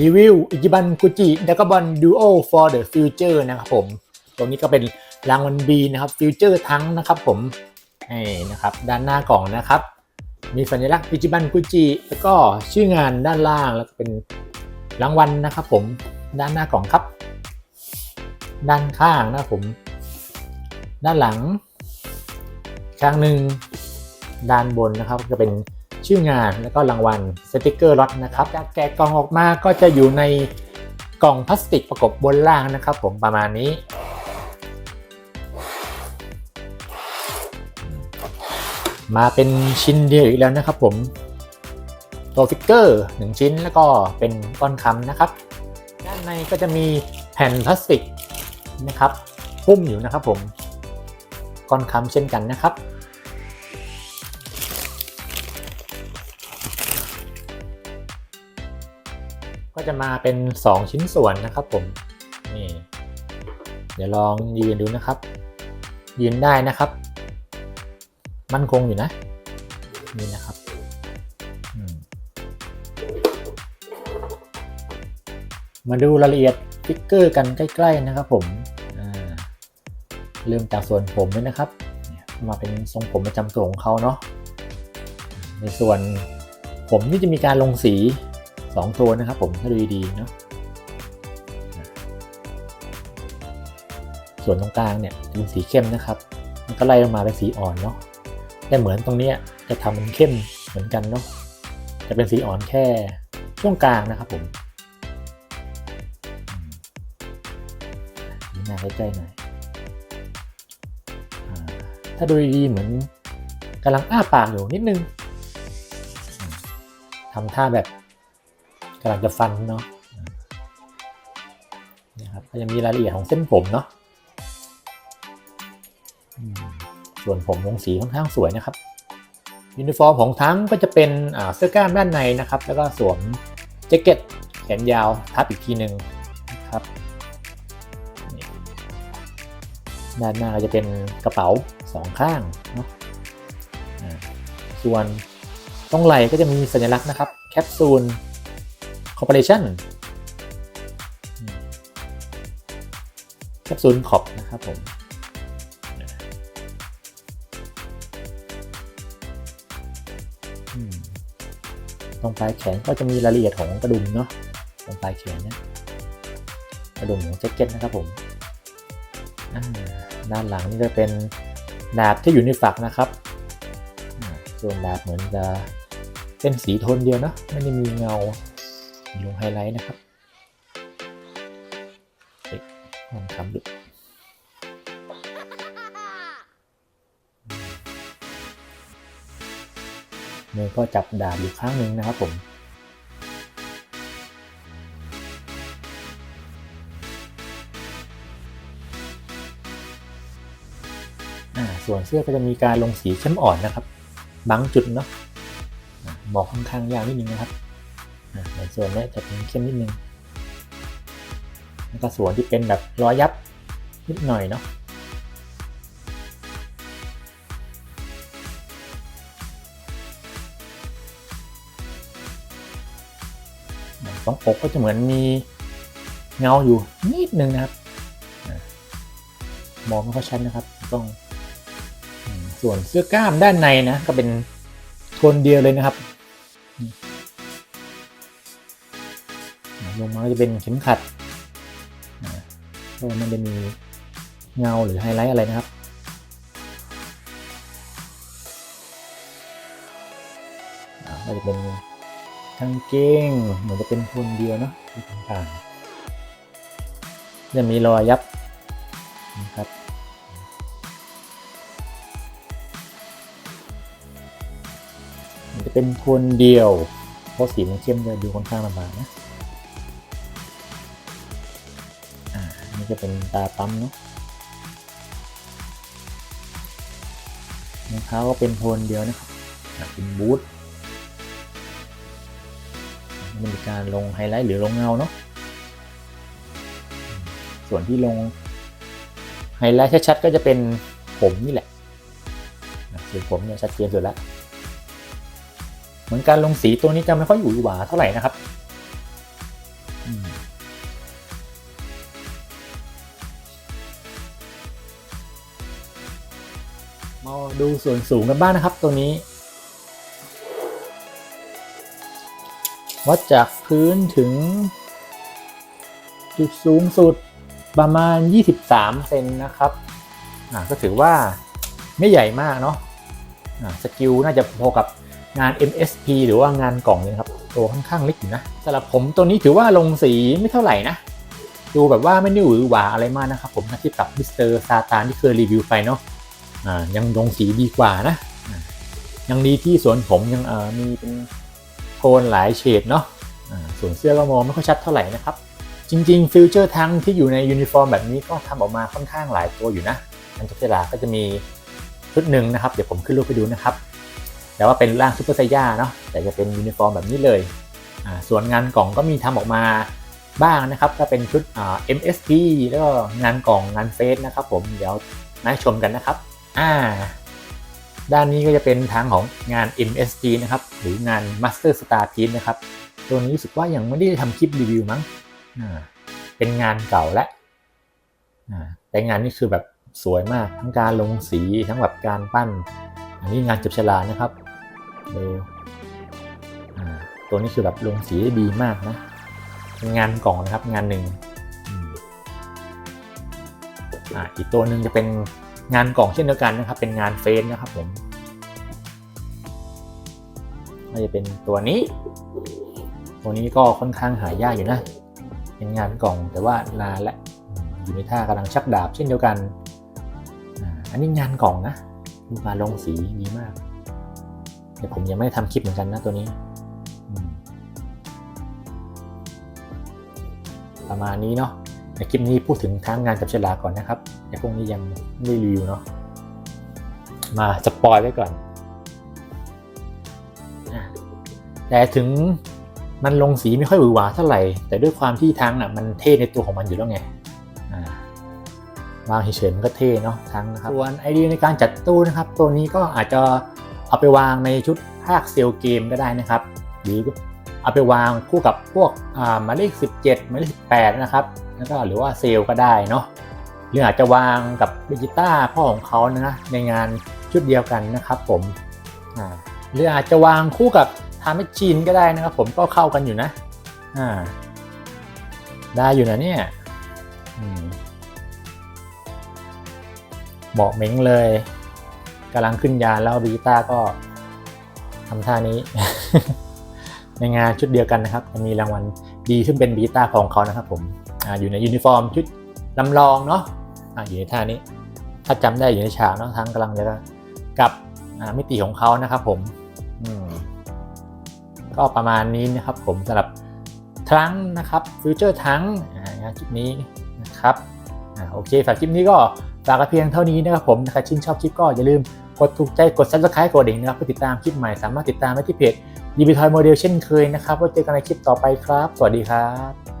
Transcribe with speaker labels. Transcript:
Speaker 1: รีวิวอิจิบันกุจิดากบอลดูโอ for the future นะครับผม ตรงนี้ก็เป็นรางวัล B นะครับ future ทั้งนะครับผมนี่นะครับด้านหน้ากล่องนะครับ มีสัญลักษณ์อิจิบันกุจิแล้วก็ชื่องานด้านล่างแล้วก็เป็นรางวัลนะครับผมด้านหน้ากล่องครับ ด้านข้างนะครับผม ด้านหลังข้างหนึ่งด้านบนนะครับ จะเป็น ชื่องานแล้วก็รางวัลสติกเกอร์ล็อตนะครับจากแกะกล่องออกมาก็จะอยู่ในกล่องพลาสติกประกบบนล่างนะครับ ผมประมาณนี้ มาเป็นชิ้นเดียวอีกแล้วนะครับผมตัวฟิกเกอร์1ชิ้นแล้วก็เป็นก้อนคำนะครับ ด้านในก็จะมีแผ่นพลาสติกนะครับหุ้มอยู่นะครับผมก้อนคำเช่นกันนะครับ ก็จะมาเป็น 2 ชิ้นส่วนนะครับผมนี่เดี๋ยวลองยืนดูนะครับ ยืนได้นะครับ มั่นคงอยู่นะนี่นะครับมาดูรายละเอียดฟิกเกอร์กันใกล้ ๆนะครับผมอ่าเริ่มจากส่วนผมเลยนะครับ มาเป็นทรงผมประจำตัวของเขาเนาะในส่วนผมนี่จะมีการลงสี 2 ตัวนะครับผมถ้าดูดีๆเนาะส่วนตรงกลางเนี่ยเป็นสีเข้มนะครับ มันก็ไล่ลงมาเป็นสีอ่อนเนาะแต่เหมือนตรงนี้จะทำมันเข้มเหมือนกันเนาะจะเป็นสีอ่อนแค่ช่วงกลางนะครับผมนี่หน้าใกล้ๆหน่อยถ้าดูดีๆเหมือนกำลังอ้าปากอยู่นิดนึงทำท่าแบบ กำลังจะฟันเนาะนี่ครับก็ยังมีรายละเอียดของเส้นผมเนาะส่วนผมลงสีค่อนข้างสวยนะครับยูนิฟอร์มของทั้งก็จะเป็นเสื้อกล้ามด้านในนะครับ แล้วก็สวมแจ็คเก็ตแขนยาวทับอีกทีหนึ่งนะครับด้านหน้าจะเป็นกระเป๋าสองข้างเนาะส่วนตรงไหล่ก็จะมีสัญลักษณ์นะครับ แคปซูล คอร์ปอเรชั่นแคปซูลขอบนะครับผมตรงปลายแขนก็จะมีรายละเอียดของกระดุมเนาะตรงปลายแขนเนี่ยกระดุมของแจ็คเก็ตนะครับผมด้านหลังนี่จะเป็นดาบที่อยู่ในฝักนะครับส่วนดาบเหมือนจะเป็นสีโทนเดียวนะไม่ได้มีเงา ลงไฮไลท์นะครับเอ๊ะลองทำดูมือก็จับดาบอยู่ข้างหนึ่งนะครับผมอ่าส่วนเสื้อก็จะมีการลงสีเข้มอ่อนนะครับ บางจุดเนาะอะบอกค่อนข้างยาวนิดนึงนะครับ อ่าแต่ส่วนนี้จะเป็นเข้มนิดนึงแล้วก็ส่วนที่เป็นแบบรอยยับนิดหน่อยเนาะตรงอกก็จะเหมือนมีเงาอยู่นิดนึงนะครับมองไม่ค่อยชัดนะครับต้องส่วนเสื้อกล้ามด้านในนะก็เป็นโทนเดียวเลยนะครับ ลงมาจะเป็นเข็มขัดอ่าก็ไมันจะมีเงาหรือไฮไลท์อะไรนะครับอาก็จะเป็นกางเกงเหมือนจะเป็นโทนเดียวเนาะที่ต่างๆจะมีรอยยับนะครับมันจะเป็นโทนเดียว เพราะสีมันเข้มจะดูค่อนข้างลำบากนะ จะเป็นตาปั๊มเนาะรองเท้าก็เป็นโทนเดียวนะครับเป็นบูทมันมีการลงไฮไลท์หรือลงเงาเนาะส่วนที่ลงไฮไลท์ชัดๆก็จะเป็นผมนี่แหละนะส่วนผมเนี่ยชัดเจนสุดแล้วเหมือนการลงสีตัวนี้จะไม่ค่อยอยู่หวาเท่าไหร่นะครับ ดูส่วนสูงกันบ้างนะครับตัวนี้ วัดจากพื้นถึง จุดสูงสุดประมาณ 23 เซนนะครับ อ่าก็ถือว่าไม่ใหญ่มากเนาะอ่าสกิลน่าจะพอกับงาน MSP หรือว่างานกล่องเลยครับ ตัวค่อนข้างเล็กอยู่นะสำหรับผมตัวนี้ถือว่าลงสีไม่เท่าไหร่นะดูแบบว่าไม่ได้หวือหวาอะไรมากนะครับผมถ้าเทียบกับมิสเตอร์ซาตานที่เคยรีวิวไปเนาะ ยังลงสีดีกว่านะยังดีที่สวนผมยังมีเป็นโทนหลายเฉดเนาะส่วนเสื้อก็มองไม่ค่อยชัดเท่าไหร่นะครับ จริงๆฟิวเจอร์ทั้งที่อยู่ในยูนิฟอร์มแบบนี้ก็ทำออกมาค่อนข้างหลายตัวอยู่นะอันจับเวลาก็จะมีชุดหนึ่งนะครับ เดี๋ยวผมขึ้นรูปไปดูนะครับ แต่ว่าเป็นร่างซูเปอร์ไซย่าเนาะแต่จะเป็นยูนิฟอร์มแบบนี้เลย ส่วนงานกล่องก็มีทำออกมาบ้างนะครับก็เป็นชุด MSP แล้วก็งานกล่องงานเฟสนะครับผมเดี๋ยวมาชมกันนะครับ อ่า ด้านนี้ก็จะเป็นทางของงาน MSP นะครับ หรืองาน Master Star Piece นะครับ ตัวนี้รู้สึกว่ายังไม่ได้ทำคลิปรีวิวมั้งอ่าเป็นงานเก่าและอ่าแต่งานนี้คือแบบสวยมากทั้งการลงสีทั้งแบบการปั้น อันนี้งานจับฉลานะครับดูตัวนี้คือแบบลงสีได้ดีมากนะเป็นงานกล่องนะครับงานหนึ่งอืมอ่าอีกตัวหนึ่งจะเป็น งานกล่องเช่นเดียวกันนะครับ เป็นงานเฟซนะครับผมก็จะเป็นตัวนี้ ตัวนี้ก็ค่อนข้างหายากอยู่นะ เป็นงานกล่องแต่ว่านานและอยู่ในท่ากำลังชักดาบเช่นเดียวกัน อันนี้งานกล่องนะดูการลงสีดีมากแต่ผมยังไม่ได้ทำคลิปเหมือนกันนะตัวนี้ ประมาณนี้เนาะในคลิปนี้พูดถึงทั้งงานกับฉลาก่อนนะครับ แต่พวกนี้ยังไม่รีวิวเนาะมาสปอยไว้ก่อนอะแต่ถึงมันลงสีไม่ค่อยหวือหวาเท่าไหร่ แต่ด้วยความที่ทั้งน่ะมันเท่ในตัวของมันอยู่แล้วไงวางเฉยๆมันก็เท่เนาะทั้งนะครับส่วนไอเดียในการจัดตู้นะครับ ตัวนี้ก็อาจจะเอาไปวางในชุดภาคเซลเกมก็ได้นะครับ หรือเอาไปวางคู่กับพวกหมายเลข17หมายเลข18 นะครับ แล้วก็หรือว่าเซลก็ได้เนาะ หรืออาจจะวางกับดิจิต้าพ่อของเขานะในงานชุดเดียวกันนะครับผมหรืออาจจะวางคู่กับทามิจีนก็ได้นะครับผมก็เข้ากันอยู่นะอ่าได้อยู่นะเนี่ยอืมบอกเม้งเลยกำลังขึ้นยานแล้วดิจิต้าก็ทำท่านี้ ในงานชุดเดียวกันนะครับจะมีรางวัลดีซึ่งเป็นบีต้าของเขานะครับผมออยู่ในยูนิฟอร์มชุดลำลองเนาะ อ่าอยู่ในท่านี้ ถ้าจำได้อยู่ในฉากเนาะทั้งกำลังจะกับมิติของเขานะครับผมอืมก็ประมาณนี้นะครับผมสำหรับทั้งนะครับฟิวเจอร์ทั้งงานคลิปนี้นะครับอโอเคฝากคลิปนี้ก็ฝากกันเพียงเท่านี้นะครับผมถ้าชื่นชอบคลิปก็อย่าลืมกดถูกใจกด subscribe กดดิ่งนะครับเพื่อติดตามคลิปใหม่สามารถติดตามได้ที่เพจยีบีทอยโมเดลเช่นเคยนะครับไว้เจอกันในคลิปต่อไปครับ สวัสดีครับ